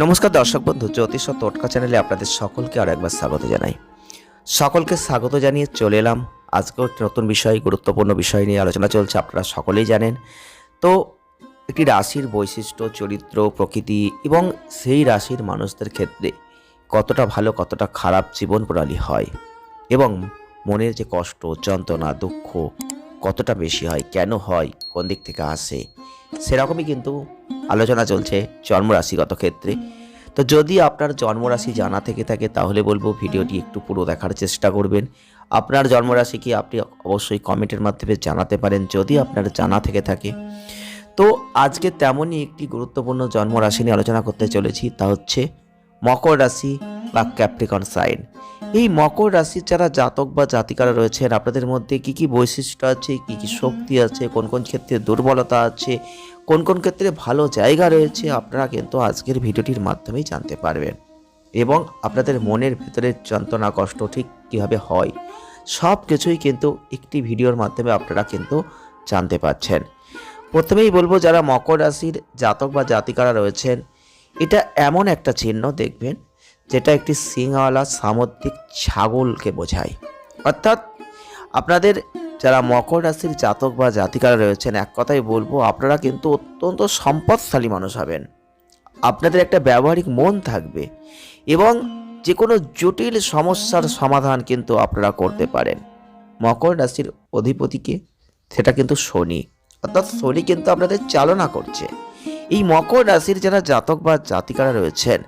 নমস্কার দর্শক বন্ধু, জ্যোতিষ ও টোটকা চ্যানেলে আপনাদের সকলকে আর একবার স্বাগত জানাই। সকলকে স্বাগত জানিয়ে চলে এলাম। আজকেও একটি নতুন বিষয়, গুরুত্বপূর্ণ বিষয় নিয়ে আলোচনা চলছে, আপনারা সকলেই জানেন। তো, একটি রাশির বৈশিষ্ট্য, চরিত্র, প্রকৃতি এবং সেই রাশির মানুষদের ক্ষেত্রে কতটা ভালো, কতটা খারাপ জীবন প্রণালী হয় এবং মনের যে কষ্ট, যন্ত্রণা, দুঃখ কতটা বেশি হয়, কেন হয়, কোন দিক থেকে আসে, সেরকমই কিন্তু আলোচনা চলছে জন্মরাশিগত ক্ষেত্রে তো যদি আপনার জন্মরাশি জানা থেকে থাকে, তাহলে বলব ভিডিওটি একটু পুরো দেখার চেষ্টা করবেন। আপনার জন্মরাশি কি আপনি অবশ্যই কমেন্টের মাধ্যমে জানাতে পারেন, যদি আপনার জানা থেকে থাকে। তো আজকে তেমনই একটি গুরুত্বপূর্ণ জন্মরাশি নিয়ে আলোচনা করতে চলেছি, তা হচ্ছে মকর রাশি বা ক্যাপ্রিকন সাইন এই মকর রাশির যারা জাতক বা জাতিকারা রয়েছেন, আপনাদের মধ্যে কি কি বৈশিষ্ট্য আছে, কি কি শক্তি আছে, কোন কোন ক্ষেত্রে দুর্বলতা আছে কোন কোন ক্ষেত্রে ভালো জায়গা রয়েছে আপনারা কিন্তু আজকের ভিডিওটির মাধ্যমেই জানতে পারবেন। এবং আপনাদের মনের ভেতরের যন্ত্রণা, কষ্ট ঠিক কীভাবে হয় সব কিছুই কিন্তু একটি ভিডিওর মাধ্যমে আপনারা কিন্তু জানতে পারছেন। প্রথমেই বলব, যারা মকর রাশির জাতক বা জাতিকারা রয়েছেন, এটা এমন একটা চিহ্ন দেখবেন, যেটা একটি সিংওয়ালা সামুদ্রিক ছাগলকে বোঝায়। অর্থাৎ আপনাদের যারা মকর রাশির জাতক বা জাতিকারা রয়েছেন, এক কথাই বলব আপনারা কিন্তু অত্যন্ত সম্পদশালী মানুষ হবেন। আপনাদের একটা ব্যবহারিক মন থাকবে এবং যে কোনো জটিল সমস্যার সমাধান কিন্তু আপনারা করতে পারেন। মকর রাশির অধিপতিকে সেটা কিন্তু শনি। অর্থাৎ শনি কিন্তু আপনাদের চালনা করছে। এই মকর রাশির যারা জাতক বা জাতিকারা রয়েছেন,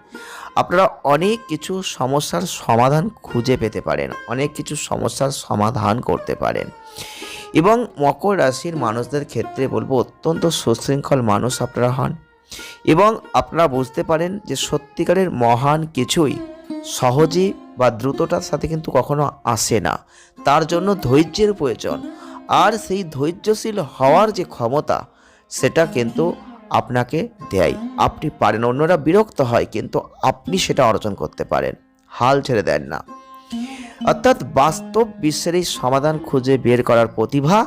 আপনারা অনেক কিছু সমস্যার সমাধান খুঁজে পেতে পারেন, অনেক কিছু সমস্যার সমাধান করতে পারেন। এবং মকর রাশির মানুষদের ক্ষেত্রে বলব অত্যন্ত সুশৃঙ্খল মানুষ আপনারা হন। এবং আপনারা বুঝতে পারেন যে সত্যিকারের মহান কিছুই সহজে বা দ্রুততার সাথে কিন্তু কখনো আসে না। তার জন্য ধৈর্যের প্রয়োজন। আর সেই ধৈর্যশীল হওয়ার যে ক্ষমতা, সেটা কিন্তু আপনাকে দেয়। আপনি পারেন, অন্যরা বিরক্ত হয়, কিন্তু আপনি সেটা অর্জন করতে পারেন। হাল ছেড়ে দেন না। অর্থাৎ বাস্তব বিশ্বের এই সমাধান খুঁজে বের করার প্রতিভা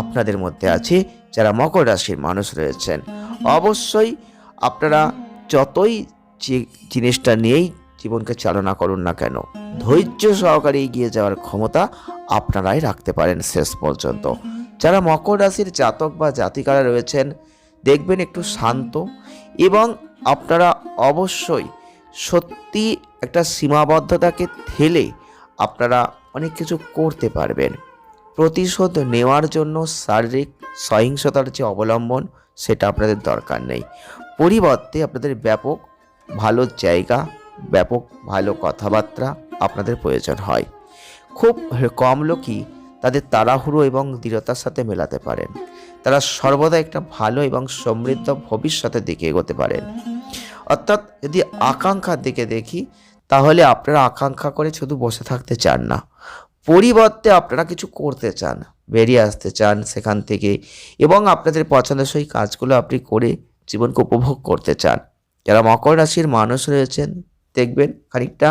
আপনাদের মধ্যে আছে, যারা মকর রাশির মানুষ রয়েছেন। অবশ্যই আপনারা যতই যে জিনিসটা নিয়েই জীবনকে চালনা করুন না কেন, ধৈর্য সহকারে এগিয়ে যাওয়ার ক্ষমতা আপনারাই রাখতে পারেন শেষ পর্যন্ত। যারা মকর রাশির জাতক বা জাতিকারা রয়েছেন, দেখবেন একটু শান্ত এবং আপনারা অবশ্যই সত্যি একটা সীমাবদ্ধতাকে ঠেলে আপনারা অনেক কিছু করতে পারবেন। প্রতিশোধ নেওয়ার জন্য শারীরিক সহিংসতার যে অবলম্বন, সেটা আপনাদের দরকার নেই। পরিবর্তে আপনাদের ব্যাপক ভালো জায়গা, ব্যাপক ভালো কথাবার্তা আপনাদের প্রয়োজন হয়। খুব কম লোকই তাদের তাড়াহুড়ো এবং দৃঢ়তার সাথে মেলাতে পারেন। তারা সর্বদা একটা ভালো এবং সমৃদ্ধ ভবিষ্যতের দিকে এগোতে পারেন। অর্থাৎ যদি আকাঙ্ক্ষার দিকে দেখি তাহলে আপনারা আকাঙ্ক্ষা করে শুধু বসে থাকতে চান না। পরিবর্তে আপনারা কিছু করতে চান, বেরিয়ে আসতে চান সেখান থেকে এবং আপনাদের পছন্দসই কাজগুলো আপনি করে জীবনকে উপভোগ করতে চান। যারা মকর রাশির মানুষ রয়েছেন, দেখবেন খানিকটা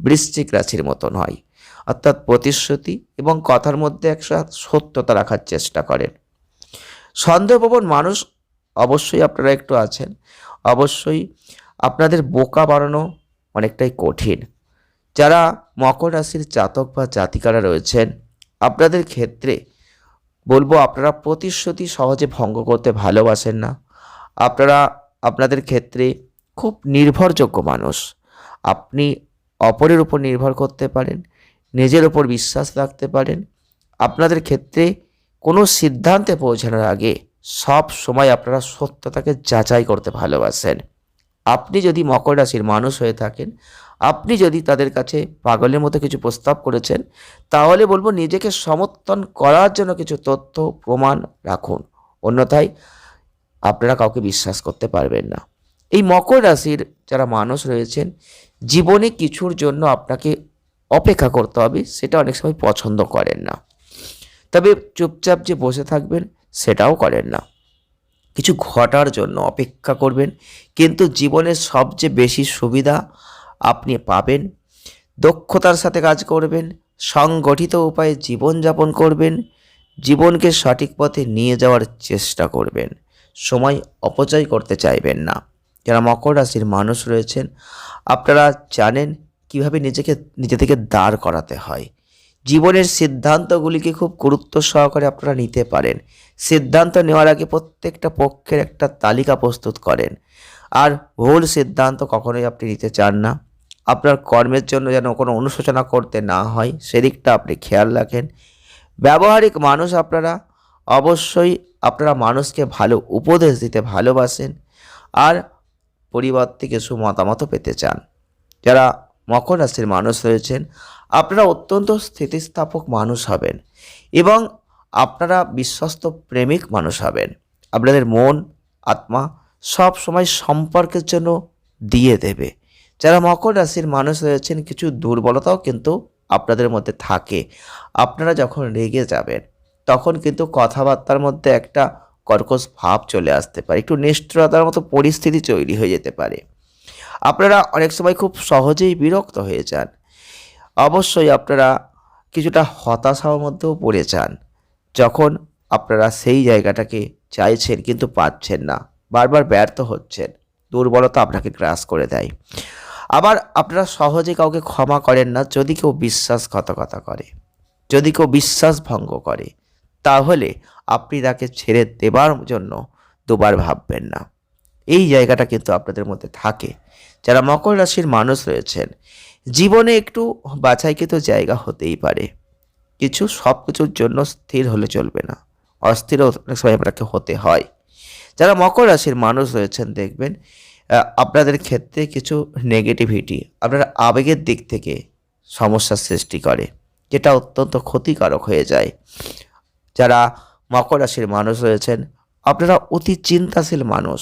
বৃশ্চিক রাশির মতন হয়। অর্থাৎ প্রতিশ্রুতি এবং কথার মধ্যে একটা সত্যতা রাখার চেষ্টা করেন। সন্দেহভবন মানুষ অবশ্যই আপনারা একটু আছেন। অবশ্যই আপনাদের বোকা বাড়ানো অনেকটাই কঠিন। যারা মকর রাশির জাতক বা জাতিকারা রয়েছেন, আপনাদের ক্ষেত্রে বলব আপনারা প্রতিশ্রুতি সহজে ভঙ্গ করতে ভালোবাসেন না। আপনারা, আপনাদের ক্ষেত্রে খুব নির্ভরযোগ্য মানুষ। আপনি অপরের উপর নির্ভর করতে পারেন, নিজের ওপর বিশ্বাস রাখতে পারেন। আপনাদের ক্ষেত্রে কোনো সিদ্ধান্তে পৌঁছানোর আগে সব সময় আপনারা সত্যতাকে যাচাই করতে ভালোবাসেন। আপনি যদি মকর রাশির মানুষ হয়ে থাকেন, আপনি যদি তাদের কাছে পাগলের মতো কিছু প্রস্তাব করেছেন, তাহলে বলব নিজেকে সমর্থন করার জন্য কিছু তথ্য, প্রমাণ রাখুন। অন্যথায় আপনারা কাউকে বিশ্বাস করতে পারবেন না। এই মকর রাশির যারা মানুষ রয়েছেন, জীবনে কিছুর জন্য আপনাকে অপেক্ষা করতে হবে, সেটা অনেক সময় পছন্দ করেন না। তবে চুপচাপ যে বসে থাকবেন, সেটাও করেন না। কিছু ঘটার জন্য অপেক্ষা করবেন। কিন্তু জীবনের সবচেয়ে বেশি সুবিধা আপনি পাবেন। দক্ষতার সাথে কাজ করবেন। সংগঠিত উপায়ে জীবনযাপন করবেন। জীবনকে সঠিক পথে নিয়ে যাওয়ার চেষ্টা করবেন। সময় অপচয় করতে চাইবেন না। যারা মকর রাশির মানুষ রয়েছেন, আপনারা জানেন কীভাবে নিজেকে, নিজে থেকে দাঁড় করাতে হয়। জীবনের সিদ্ধান্তগুলিকে খুব গুরুত্ব সহকারে আপনারা নিতে পারেন। সিদ্ধান্ত নেওয়ার আগে প্রত্যেকটা পক্ষের একটা তালিকা প্রস্তুত করেন। আর ভুল সিদ্ধান্ত কখনোই আপনি নিতে চান না। আপনার কর্মের জন্য যেন কোনো অনুশোচনা করতে না হয়, সেদিকটা আপনি খেয়াল রাখেন। ব্যবহারিক মানুষ আপনারা অবশ্যই আপনারা মানুষকে ভালো উপদেশ দিতে ভালোবাসেন। আর পরিবর্তে কিছু মতামতও পেতে চান। যারা মকর রাশির মানুষ রয়েছেন আপনারা অত্যন্ত স্থিতিস্থাপক মানুষ হবেন এবং আপনারা বিশ্বস্ত প্রেমিক মানুষ হবেন। আপনাদের মন, আত্মা সব সময় সম্পর্কের জন্য দিয়ে দেবে। যারা মকর রাশির মানুষ রয়েছেন কিছু দুর্বলতাও কিন্তু আপনাদের মধ্যে থাকে। আপনারা যখন রেগে যাবেন, তখন কিন্তু কথাবার্তার মধ্যে একটা কর্কশ ভাব চলে আসতে পারে। একটু নিষ্ঠুরতার মতো পরিস্থিতি তৈরি হয়ে যেতে পারে। আপনারা অনেক সময় খুব সহজেই বিরক্ত হয়ে যান। অবশ্যই আপনারা কিছুটা হতাশার মধ্যেও পড়ে যান। যখন আপনারা সেই জায়গাটাকে চাইছেন কিন্তু পাচ্ছেন না, বারবার ব্যর্থ হচ্ছেন, দুর্বলতা আপনাকে গ্রাস করে দেয়। আবার আপনারা সহজে কাউকে ক্ষমা করেন না যদি কেউ বিশ্বাসঘাতকতা করে, যদি কেউ বিশ্বাস ভঙ্গ করে, তাহলে আপনি তাকে ছেড়ে দেবার জন্য দুবার ভাববেন না। এই জায়গাটা কিন্তু আপনাদের মধ্যে থাকে। যারা মকর রাশির মানুষ রয়েছেন, জীবনে একটু বাছাইকৃত জায়গা হতেই পারে। কিছু সব কিছুর জন্য স্থির হলে চলবে না। অস্থিরও অনেক সময় আপনাকে হতে হয়। যারা মকর রাশির মানুষ রয়েছেন, দেখবেন আপনাদের ক্ষেত্রে কিছু নেগেটিভিটি আপনার আবেগের দিক থেকে সমস্যার সৃষ্টি করে, যেটা অত্যন্ত ক্ষতিকারক হয়ে যায়। যারা মকর রাশির মানুষ রয়েছেন, আপনারা অতি চিন্তাশীল মানুষ।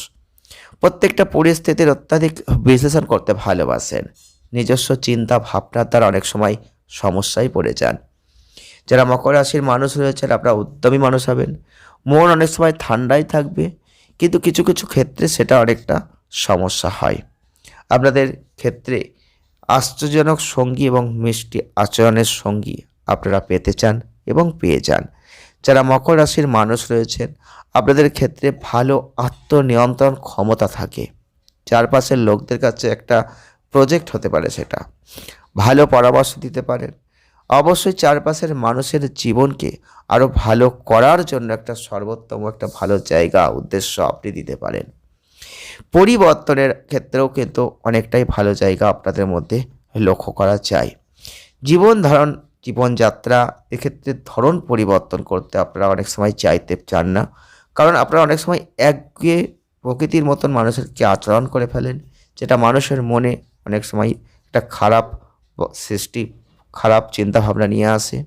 প্রত্যেকটা পরিস্থিতির অত্যাধিক বিশ্লেষণ করতে ভালোবাসেন। নিজস্ব চিন্তা ভাবনার দ্বারা অনেক সময় সমস্যায় পড়ে যান। যারা মকর রাশির মানুষ রয়েছেন, আপনারা উদ্যমী মানুষ হবেন। মন অনেক সময় ঠান্ডাই থাকবে, কিন্তু কিছু কিছু ক্ষেত্রে সেটা অনেকটা সমস্যা হয়। আপনাদের ক্ষেত্রে আশ্চর্যজনক সঙ্গী এবং মিষ্টি আচরণের সঙ্গী আপনারা পেতে চান এবং পেয়ে যান। যারা মকর রাশির মানুষ রয়েছেন, আপনাদের ক্ষেত্রে ভালো আত্মনিয়ন্ত্রণ ক্ষমতা থাকে। চারপাশের লোকদের কাছে একটা প্রজেক্ট হতে পারে সেটা। ভালো পরামর্শ দিতে পারেন। অবশ্যই চারপাশের মানুষের জীবনকে আরও ভালো করার জন্য একটা সর্বোত্তম একটা ভালো জায়গা, উদ্দেশ্য আপনি দিতে পারেন। পরিবর্তনের ক্ষেত্রেও কিন্তু অনেকটাই ভালো জায়গা আপনাদের মধ্যে লক্ষ্য করা যায়। জীবন ধারণ জীবনযাত্রা, এক্ষেত্রে ধরন পরিবর্তন করতে আপনারা অনেক সময় চাইতে চান না। কারণ আপনারা অনেক সময় একগুয়ে প্রকৃতির মতন মানুষেরকে আচরণ করে ফেলেন, যেটা মানুষের মনে অনেক সময় একটা খারাপ সৃষ্টি, খারাপ চিন্তাভাবনা নিয়ে আসে।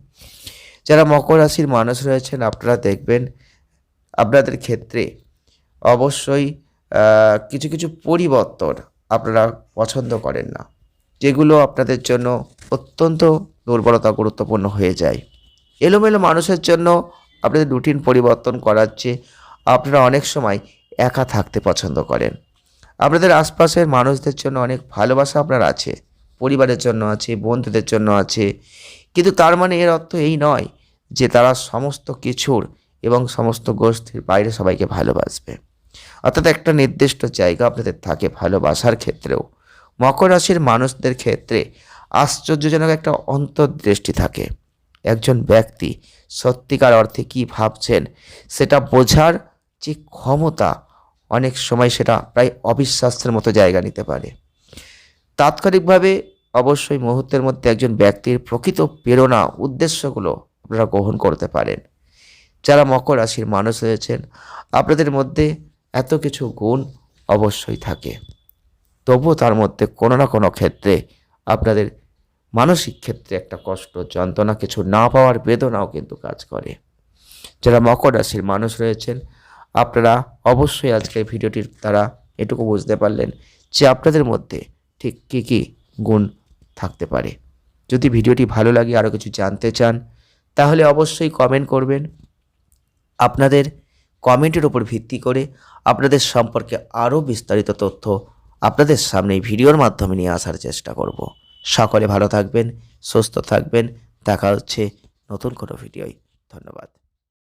যারা মকর রাশির মানুষ রয়েছেন, আপনারা দেখবেন আপনাদের ক্ষেত্রে অবশ্যই কিছু কিছু পরিবর্তন আপনারা পছন্দ করেন না, যেগুলো আপনাদের জন্য অত্যন্ত দুর্বলতা গুরুত্বপূর্ণ হয়ে যায়। এলোমেলো মানুষের জন্য আপনাদের রুটিন পরিবর্তন করার চেয়ে আপনারা অনেক সময় একা থাকতে পছন্দ করেন। আপনাদের আশপাশের মানুষদের জন্য অনেক ভালোবাসা আপনার আছে, পরিবারের জন্য আছে, বন্ধুদের জন্য আছে। কিন্তু তার মানে এর অর্থ এই নয় যে তারা সমস্ত কিছুর এবং সমস্ত গোষ্ঠীর বাইরে সবাইকে ভালোবাসবে। অর্থাৎ একটা নির্দিষ্ট জায়গা আপনাদের থাকে ভালোবাসার ক্ষেত্রেও। মকর রাশির মানুষদের ক্ষেত্রে আশ্চর্যজনক একটা অন্তর্দৃষ্টি থাকে। একজন ব্যক্তি সত্যিকার অর্থে কী ভাবছেন, সেটা বোঝার যে ক্ষমতা অনেক সময় সেটা প্রায় অবিশ্বাসের মতো জায়গা নিতে পারে। তাৎক্ষণিকভাবে অবশ্যই মুহূর্তের মধ্যে একজন ব্যক্তির প্রকৃত প্রেরণা, উদ্দেশ্যগুলো আপনারা গ্রহণ করতে পারেন। যারা মকর রাশির মানুষ হয়েছেন আপনাদের মধ্যে এত কিছু গুণ অবশ্যই থাকে। তবুও তার মধ্যে কোনো না কোনো ক্ষেত্রে আপনাদের মানসিক ক্ষেত্রে একটা কষ্ট, যন্ত্রণা কিছু না পাওয়ার বেদনাও কিন্তু কাজ করে। যারা মকর রাশির মানুষ রয়েছেন, আপনারা অবশ্যই আজকের ভিডিওটির দ্বারা এটুকু বুঝতে পারলেন যে আপনাদের মধ্যে ঠিক কী কী গুণ থাকতে পারে। যদি ভিডিওটি ভালো লাগে আরও কিছু জানতে চান, তাহলে অবশ্যই কমেন্ট করবেন। আপনাদের কমেন্টের উপর ভিত্তি করে আপনাদের সম্পর্কে আরও বিস্তারিত তথ্য আপনাদের সামনে ভিডিওর মাধ্যমে নিয়ে আসার চেষ্টা করব। সকলে ভালো থাকবেন সুস্থ থাকবেন। দেখা হচ্ছে নতুন কোনো ভিডিওয়। ধন্যবাদ।